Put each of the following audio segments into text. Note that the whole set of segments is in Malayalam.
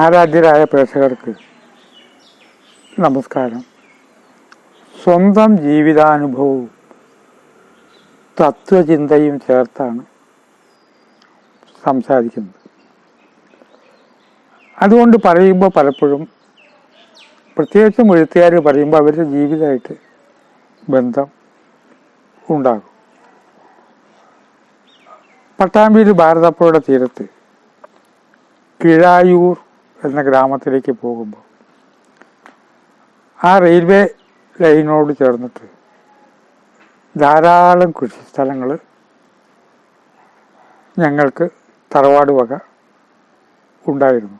ആരാധ്യരായ പ്രേക്ഷകർക്ക് നമസ്കാരം. സ്വന്തം ജീവിതാനുഭവവും തത്വചിന്തയും ചേർത്താണ് സംസാരിക്കുന്നത്. അതുകൊണ്ട് പറയുമ്പോൾ പലപ്പോഴും പ്രത്യേകിച്ചും എഴുത്തുകാർ പറയുമ്പോൾ അവരുടെ ജീവിതമായിട്ട് ബന്ധം ഉണ്ടാകും. പട്ടാമ്പിയിൽ ഭാരതപ്പുഴയുടെ തീരത്ത് കിഴായൂർ എന്ന ഗ്രാമത്തിലേക്ക് പോകുമ്പോൾ ആ റെയിൽവേ ലൈനോട് ചേർന്നിട്ട് ധാരാളം കൃഷിസ്ഥലങ്ങൾ ഞങ്ങൾക്ക് തറവാട് വക ഉണ്ടായിരുന്നു.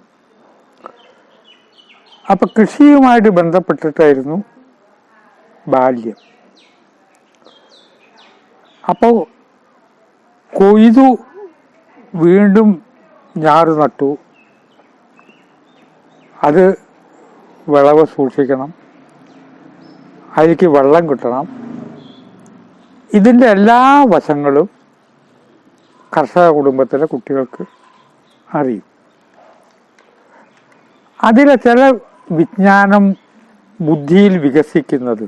അപ്പം കൃഷിയുമായിട്ട് ബന്ധപ്പെട്ടിട്ടായിരുന്നു ബാല്യം. അപ്പോൾ കൊയ്തു വീണ്ടും ഞാറ് നട്ടു. അത് വിളവ് സൂക്ഷിക്കണം. അതിലേക്ക് വെള്ളം കിട്ടണം. ഇതിന്റെ എല്ലാ വശങ്ങളും കർഷക കുടുംബത്തിലെ കുട്ടികൾക്ക് അറിയും. അതിലെ ചില വിജ്ഞാനം ബുദ്ധിയിൽ വികസിക്കുന്നത്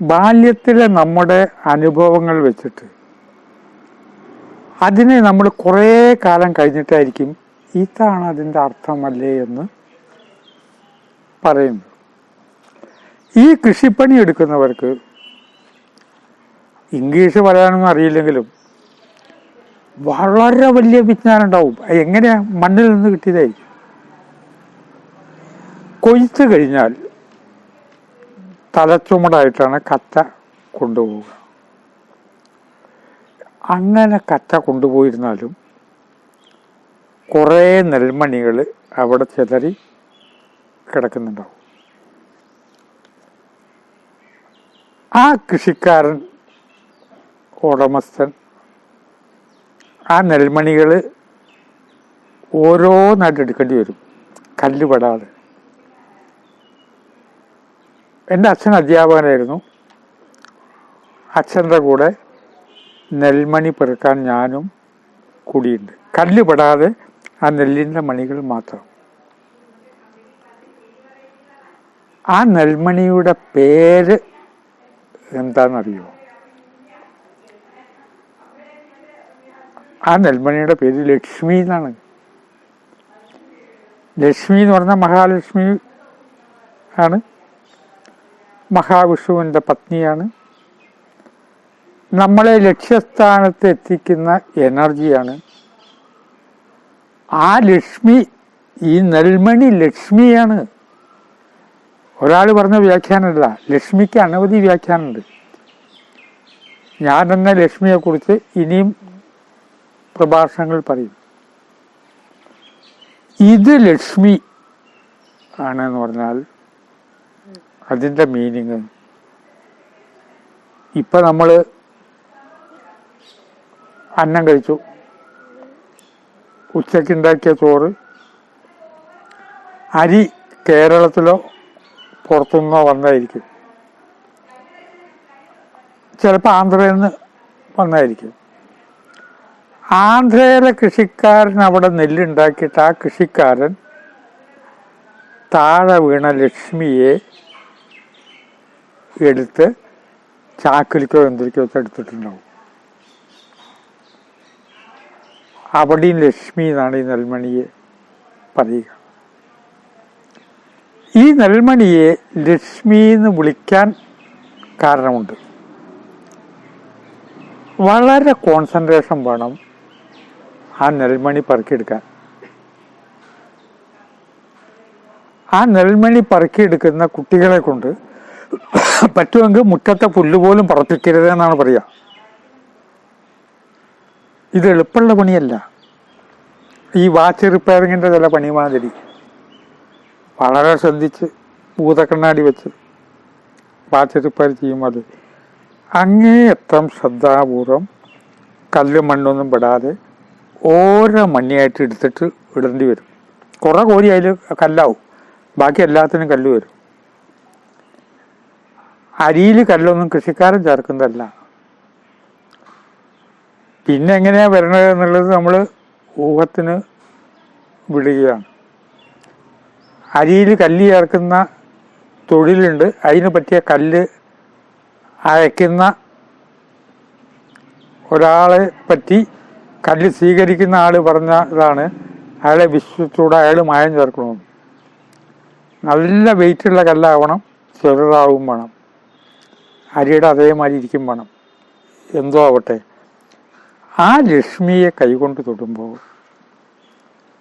ബാല്യത്തിലെ നമ്മുടെ അനുഭവങ്ങൾ വെച്ചിട്ട്. അതിനെ നമ്മൾ കുറേ കാലം കഴിഞ്ഞിട്ടായിരിക്കും ഇതാണ് അതിന്റെ അർത്ഥമല്ലേ എന്ന് പറയുന്നു. ഈ കൃഷിപ്പണി എടുക്കുന്നവർക്ക് ഇംഗ്ലീഷ് പറയാനൊന്നും അറിയില്ലെങ്കിലും വളരെ വലിയ വിജ്ഞാനം ഉണ്ടാവും. അത് എങ്ങനെയാ മണ്ണിൽ നിന്ന് കിട്ടിയതായി കൊയ്ത്ത് കഴിഞ്ഞാൽ തലച്ചുമടായിട്ടാണ് കറ്റ കൊണ്ടുപോവുക. അങ്ങനെ കറ്റ കൊണ്ടുപോയിരുന്നാലും കുറേ നെൽമണികൾ അവിടെ ചിതറി കിടക്കുന്നുണ്ടാവും. ആ കൃഷിക്കാരൻ ഉടമസ്ഥൻ ആ നെൽമണികൾ ഓരോന്നായിട്ട് എടുക്കേണ്ടി വരും. കല്ലുപെടാതെ. എന്റെ അച്ഛൻ അധ്യാപകനായിരുന്നു. അച്ഛന്റെ കൂടെ നെൽമണി പെറുക്കാൻ ഞാനും കൂടിയുണ്ട്. കല്ല് പെടാതെ ആ നെല്ലിന്റെ മണികൾ മാത്രം. ആ നെൽമണിയുടെ പേര് എന്താണെന്നറിയോ? ആ നെൽമണിയുടെ പേര് ലക്ഷ്മി എന്നാണ്. ലക്ഷ്മി എന്ന് പറഞ്ഞാൽ മഹാലക്ഷ്മി ആണ്. മഹാവിഷ്ണുവിന്റെ പത്നിയാണ്. നമ്മളെ ലക്ഷ്യസ്ഥാനത്ത് എത്തിക്കുന്ന എനർജിയാണ് ആ ലക്ഷ്മി ഈ നെൽമണി ലക്ഷ്മിയാണ്. ഒരാൾ പറഞ്ഞ വ്യാഖ്യാനമല്ല ലക്ഷ്മിക്ക് അനവധി വ്യാഖ്യാനമുണ്ട്. ഞാൻ തന്നെ ലക്ഷ്മിയെക്കുറിച്ച് ഇനിയും പ്രഭാഷണങ്ങൾ പറയും. ഇത് ലക്ഷ്മി ആണെന്ന് പറഞ്ഞാൽ അതിന്റെ മീനിങ്. ഇപ്പം നമ്മൾ അന്നം കഴിച്ചു. ഉച്ചയ്ക്ക് ഉണ്ടാക്കിയ ചോറ് അരി കേരളത്തിലോ പുറത്തുനിന്നോ വന്നതായിരിക്കും. ചിലപ്പോൾ ആന്ധ്രയിൽ നിന്ന് വന്നതായിരിക്കും. ആന്ധ്രയിലെ കൃഷിക്കാരൻ അവിടെ നെല്ലുണ്ടാക്കിയിട്ട് ആ കൃഷിക്കാരൻ താഴെ വീണ ലക്ഷ്മിയെ എടുത്ത് ചാക്കിലേക്കോ എന്തിലേക്കോ എടുത്തിട്ടുണ്ടാവും. അവിടെയും ലക്ഷ്മി എന്നാണ് ഈ നെൽമണിയെ പറയുക. ഈ നെൽമണിയെ ലക്ഷ്മി എന്ന് വിളിക്കാൻ കാരണമുണ്ട്. വളരെ കോൺസെൻട്രേഷൻ വേണം ആ നെൽമണി പറക്കിയെടുക്കാൻ. ആ നെൽമണി പറക്കിയെടുക്കുന്ന കുട്ടികളെ കൊണ്ട് പറ്റുമെങ്കിൽ മുറ്റത്തെ പുല്ലുപോലും പറപ്പിക്കരുത് എന്നാണ് പറയുക. ഇത് എളുപ്പമുള്ള പണിയല്ല. ഈ വാച്ച് റിപ്പയറിങ്ങിന്റെ ചില പണി മാതിരി വളരെ ശ്രദ്ധിച്ച് ഭൂതക്കണ്ണാടി വെച്ച് വാച്ച് റിപ്പയർ ചെയ്യുമ്പോൾ അങ്ങേയറ്റം ശ്രദ്ധാപൂർവം കല്ലും മണ്ണൊന്നും പെടാതെ ഓരോ മണ്ണിയായിട്ട് എടുത്തിട്ട് ഇടേണ്ടി വരും. കുറേ കോരി അതിൽ കല്ലാവും. ബാക്കി എല്ലാത്തിനും കല്ല് വരും. അരിയിൽ കല്ലൊന്നും കൃഷിക്കാരൻ ചേർക്കുന്നതല്ല. പിന്നെ എങ്ങനെയാ വരണത് എന്നുള്ളത് നമ്മൾ ഊഹത്തിന് വിടുകയാണ്. അരിയിൽ കല്ല് ചേർക്കുന്ന തൊഴിലുണ്ട്. അതിന് പറ്റിയ കല്ല് അയക്കുന്ന ഒരാളെ പറ്റി കല്ല് സ്വീകരിക്കുന്ന ആൾ പറഞ്ഞതാണ്. അയാളെ വിശ്വസിച്ചൂടെ അയാൾ മായം ചേർക്കണമെന്ന്. നല്ല വെയിറ്റുള്ള കല്ലാവണം ചെറുതാവും വേണം. അരിയുടെ അതേമാതിരി ഇരിക്കും വേണം. എന്തോ ആവട്ടെ. ആ ലക്ഷ്മിയെ കൈകൊണ്ട് തൊടുമ്പോൾ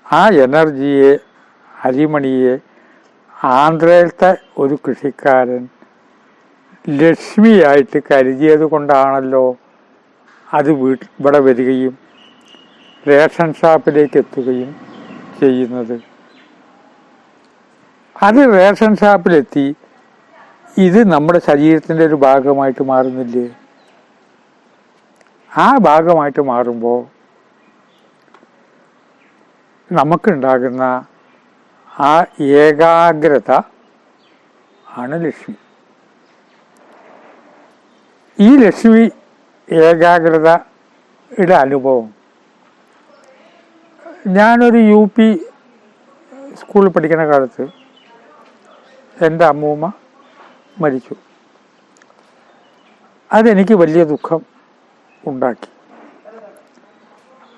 ആ എനർജിയെ അരിമണിയെ ആന്ധ്രയിലത്തെ ഒരു കൃഷിക്കാരൻ ലക്ഷ്മിയായിട്ട് കരുതിയത് കൊണ്ടാണല്ലോ അത് വീട്ട് ഇവിടെ വരികയും റേഷൻ ഷാപ്പിലേക്ക് എത്തുകയും ചെയ്യുന്നത്. അത് റേഷൻ ഷാപ്പിലെത്തി ഇത് നമ്മുടെ ശരീരത്തിന്റെ ഒരു ഭാഗമായിട്ട് മാറുന്നില്ലേ? ആ ഭാഗമായിട്ട് മാറുമ്പോൾ നമുക്കുണ്ടാകുന്ന ആ ഏകാഗ്രത ആണ് ലക്ഷ്മി. ഈ ലക്ഷ്മി ഏകാഗ്രതയുടെ അനുഭവം. ഞാനൊരു യു പി സ്കൂളിൽ പഠിക്കുന്ന കാലത്ത് എന്റെ അമ്മൂമ്മ മരിച്ചു. അതെനിക്ക് വലിയ ദുഃഖം. ഉണ്ടാക്കി.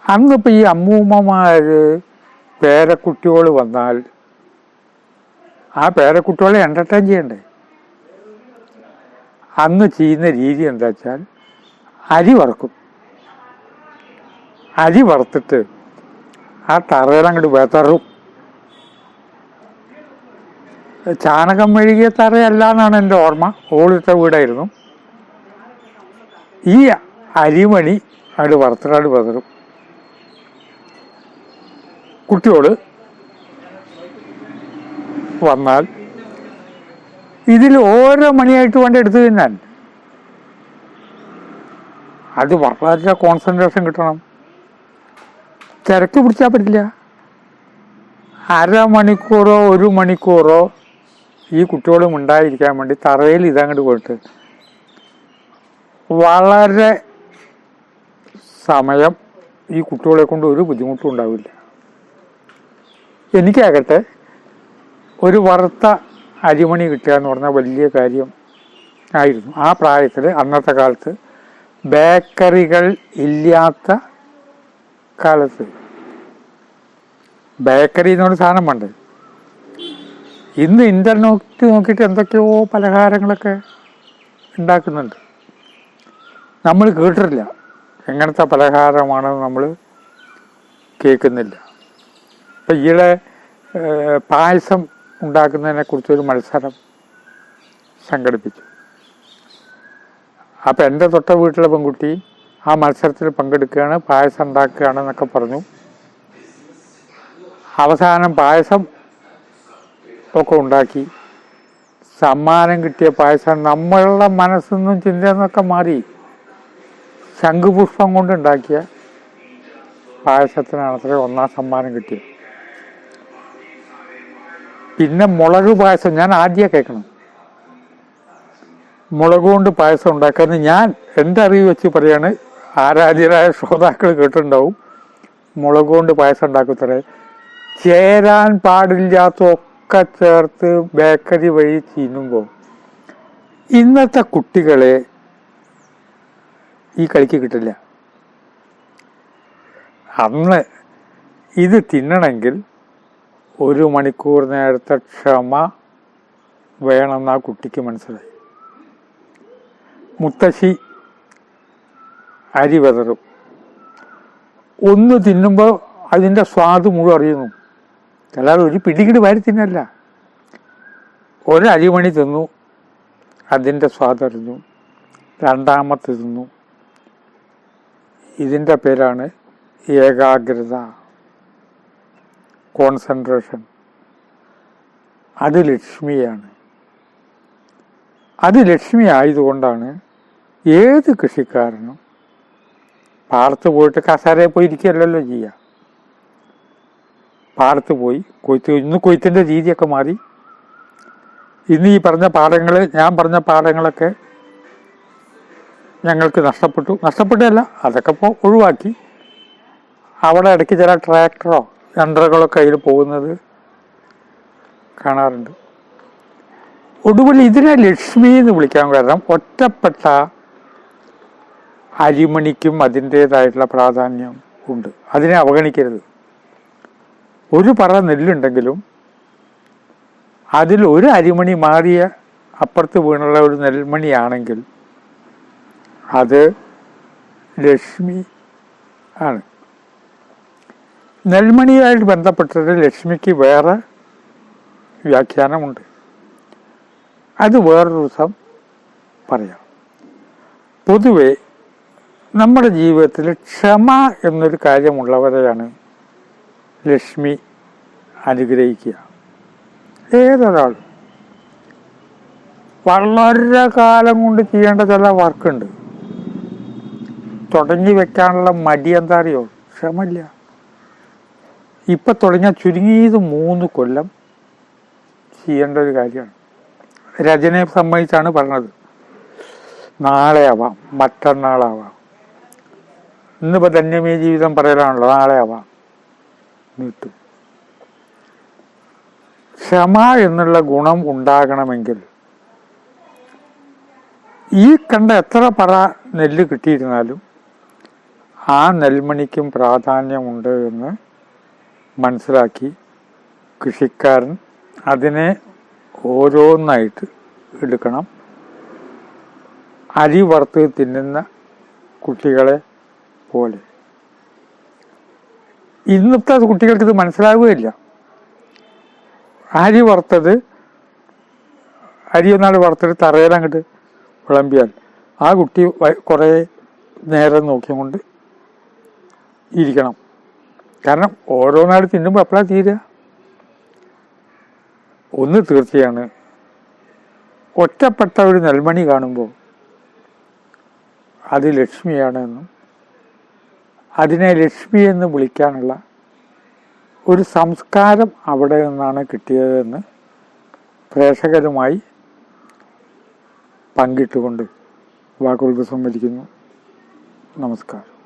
അന്നിപ്പോൾ ഈ അമ്മൂമ്മമാർ പേരക്കുട്ടികൾ വന്നാൽ ആ പേരക്കുട്ടികളെ എന്റർടൈൻ ചെയ്യണ്ടേ? അന്ന് ചെയ്യുന്ന രീതി എന്താ വെച്ചാൽ അരി വറക്കും. അരി വറുത്തിട്ട് ആ തറയിലങ്ങോട്ട് വെതറും. ചാണകം മെഴുകിയ തറയല്ല എന്നാണ് എന്റെ ഓർമ്മ. ഓളിട്ട വീടായിരുന്നു. ഈ അരിമണി അവിടെ വറുത്തിട്ടാട് പതറും കുട്ടിയോട് വന്നാൽ ഇതിൽ ഓരോ മണിയായിട്ട് വേണ്ട എടുത്തു തിന്നാൻ. അത് വളരെ കോൺസെൻട്രേഷൻ കിട്ടണം. തിരക്ക് പിടിച്ചാൽ പറ്റില്ല. അരമണിക്കൂറോ ഒരു മണിക്കൂറോ ഈ കുട്ടികളും ഉണ്ടായിരിക്കാൻ വേണ്ടി തറയിൽ ഇതങ്ങോട്ട് പോയിട്ട് വളരെ സമയം ഈ കുട്ടികളെ കൊണ്ട് ഒരു ബുദ്ധിമുട്ടും ഉണ്ടാവില്ല. എനിക്കാകട്ടെ ഒരു വറുത്ത അരിമണി കിട്ടുക എന്ന് പറഞ്ഞാൽ വലിയ കാര്യം ആയിരുന്നു. ആ പ്രായത്തിൽ അന്നത്തെ കാലത്ത് ബേക്കറികൾ ഇല്ലാത്ത കാലത്ത് ബേക്കറി എന്നൊരു സാധനം വേണ്ടേ? ഇന്ന് ഇന്റർനെറ്റ് നോക്കിയിട്ട് എന്തൊക്കെയോ പലഹാരങ്ങളൊക്കെ ഉണ്ടാക്കുന്നുണ്ട്. നമ്മൾ കേട്ടിട്ടില്ല. എങ്ങനത്തെ പലഹാരമാണ് നമ്മൾ കേൾക്കുന്നില്ല. ഇപ്പം ഈയിടെ പായസം ഉണ്ടാക്കുന്നതിനെ കുറിച്ചൊരു മത്സരം സംഘടിപ്പിച്ചു. അപ്പം എന്റെ തൊട്ട വീട്ടിലെ പെൺകുട്ടി ആ മത്സരത്തിൽ പങ്കെടുക്കുകയാണ് പായസം ഉണ്ടാക്കുകയാണ് എന്നൊക്കെ പറഞ്ഞു. അവസാനം പായസം ഒക്കെ ഉണ്ടാക്കി. സമ്മാനം കിട്ടിയ പായസം നമ്മളുടെ മനസ്സിൽ നിന്നും ചിന്തയെന്നൊക്കെ മാറി. ശംഖുപുഷ്പം കൊണ്ട് ഉണ്ടാക്കിയ പായസത്തിനാണ് അത്ര ഒന്നാം സമ്മാനം കിട്ടിയത്. പിന്നെ മുളക് പായസം ഞാൻ ആദ്യം കേൾക്കണം. മുളക് കൊണ്ട് പായസം ഉണ്ടാക്കുന്നത് ഞാൻ എന്റെ അറിവ് വെച്ച് പറയാണ് ആരാധ്യരായ ശ്രോതാക്കൾ കേട്ടിട്ടുണ്ടാവും മുളക് കൊണ്ട് പായസം ഉണ്ടാക്കത്തറേ ചേരാൻ പാടില്ലാത്തൊക്കെ ചേർത്ത് ബേക്കറി വഴി തിന്നുമ്പോൾ ഇന്നത്തെ കുട്ടികളെ ഈ കളിക്ക് കിട്ടില്ല. അന്ന് ഇത് തിന്നണമെങ്കിൽ ഒരു മണിക്കൂർ നേരത്തെ ക്ഷമ വേണമെന്ന് ആ കുട്ടിക്ക് മനസ്സിലായി. മുത്തശ്ശി അരി വിതറും. ഒന്ന് തിന്നുമ്പോൾ അതിന്റെ സ്വാദ് മുഴുവൻ അറിയുന്നു. അല്ലാതെ ഒരു പിടികിട് വാരി തിന്നല്ല. ഒരരിമണി തിന്നു അതിന്റെ സ്വാദ് അറിഞ്ഞു. രണ്ടാമത്തെ തിന്നു. ഇതിന്റെ പേരാണ് ഏകാഗ്രത കോൺസെൻട്രേഷൻ അത് ലക്ഷ്മിയാണ്. അത് ലക്ഷ്മി ആയതുകൊണ്ടാണ് ഏത് കൃഷിക്കാരനും പാടത്ത് പോയിട്ട് കസാരയിൽ പോയി ഇരിക്കുകയല്ലല്ലോ ചെയ്യുക പാടത്ത് പോയി കൊയ്ത്ത് ഇന്ന് കൊയ്ത്തിന്റെ രീതിയൊക്കെ മാറി. ഇന്ന് ഈ പറഞ്ഞ പാടങ്ങൾ ഞാൻ പറഞ്ഞ പാടങ്ങളൊക്കെ ഞങ്ങൾക്ക് നഷ്ടപ്പെട്ടു. നഷ്ടപ്പെട്ടല്ല അതൊക്കെ ഇപ്പോൾ ഒഴിവാക്കി. അവിടെ ഇടയ്ക്ക് ചില ട്രാക്ടറോ യന്ത്രങ്ങളൊക്കെ അതിൽ പോകുന്നത് കാണാറുണ്ട്. ഒടുവിൽ ഇതിനെ ലക്ഷ്മി എന്ന് വിളിക്കാൻ കാരണം ഒറ്റപ്പെട്ട അരിമണിക്കും അതിന്റേതായിട്ടുള്ള പ്രാധാന്യം ഉണ്ട്. അതിനെ അവഗണിക്കരുത്. ഒരു പറ നെല്ലുണ്ടെങ്കിലും അതിൽ ഒരു അരിമണി മാറിയ അപ്പുറത്ത് വീണുള്ള ഒരു നെൽമണിയാണെങ്കിൽ അത് ലക്ഷ്മി ആണ്. നെൽമണിയായിട്ട് ബന്ധപ്പെട്ടത് ലക്ഷ്മിക്ക് വേറെ വ്യാഖ്യാനമുണ്ട്. അത് വേറൊരു ദിവസം പറയാം. പൊതുവെ നമ്മുടെ ജീവിതത്തിൽ ക്ഷമ എന്നൊരു കാര്യമുള്ളവരെയാണ് ലക്ഷ്മി അനുഗ്രഹിക്കുക. ഏതൊരാൾ? വളരെ കാലം കൊണ്ട് ചെയ്യേണ്ട ചില വർക്കുണ്ട് തുടങ്ങി വെക്കാനുള്ള മടി എന്താ അറിയോ? ക്ഷമല്ല ഇപ്പൊ തുടങ്ങിയ ചുരുങ്ങിയത് മൂന്ന് കൊല്ലം ചെയ്യേണ്ട ഒരു കാര്യമാണ്. രചനയെ സംബന്ധിച്ചാണ് പറഞ്ഞത്. നാളെ ആവാം മറ്റന്നാളാവാം. ഇന്നിപ്പോ ധന്യമേ ജീവിതം പറയലാണല്ലോ നാളെ ആവാം നീട്ടും. ക്ഷമ എന്നുള്ള ഗുണം ഉണ്ടാകണമെങ്കിൽ ഈ കണ്ട എത്ര പറ നെല്ല് കിട്ടിയിരുന്നാലും ആ നെൽമണിക്കും പ്രാധാന്യമുണ്ട് എന്ന് മനസ്സിലാക്കി കൃഷിക്കാരൻ അതിനെ ഓരോന്നായിട്ട് എടുക്കണം. അരി വറുത്ത് തിന്നുന്ന കുട്ടികളെ പോലെ. ഇന്നത്തെ കുട്ടികൾക്ക് ഇത് മനസ്സിലാവുകയില്ല. അരി വറുത്തത് അരി ഒന്നാൾ വറുത്തിട്ട് തറയിലങ്ങോട്ട് വിളമ്പിയാൽ ആ കുട്ടി കുറേ നേരം നോക്കിക്കൊണ്ട് ഇരിക്കണം. കാരണം ഓരോന്നാൾ തിന്നുമ്പോൾ അപ്പളാ തീരുക ഒന്ന് തീർച്ചയാണ്. ഒറ്റപ്പെട്ട ഒരു നെൽമണി കാണുമ്പോൾ അത് ലക്ഷ്മിയാണ് എന്നും അതിനെ ലക്ഷ്മി എന്ന് വിളിക്കാനുള്ള ഒരു സംസ്കാരം അവിടെ നിന്നാണ് കിട്ടിയതെന്ന് പ്രേക്ഷകരുമായി പങ്കിട്ടുകൊണ്ട് വാക്കുകൾക്ക് സംവദിക്കുന്നു നമസ്കാരം.